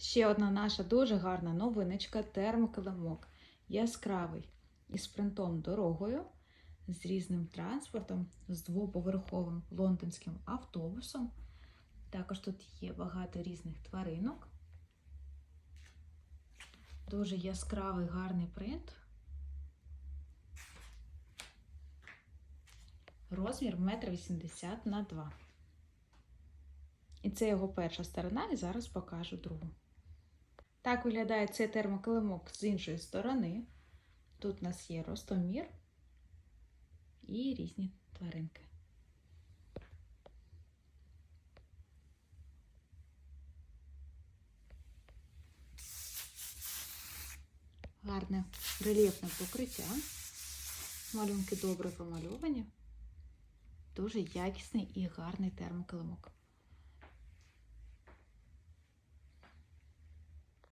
Ще одна наша дуже гарна новиночка термокилимок. Яскравий із принтом дорогою, з різним транспортом, з двоповерховим лондонським автобусом. Також тут є багато різних тваринок. Дуже яскравий гарний принт. Розмір 1,80 м на 2 І це його перша сторона, і зараз покажу другу. Так виглядає цей термокилимок з іншої сторони. Тут у нас є ростомір і різні тваринки. Гарне рельєфне покриття. Малюнки добре помальовані. Дуже якісний і гарний термокилимок.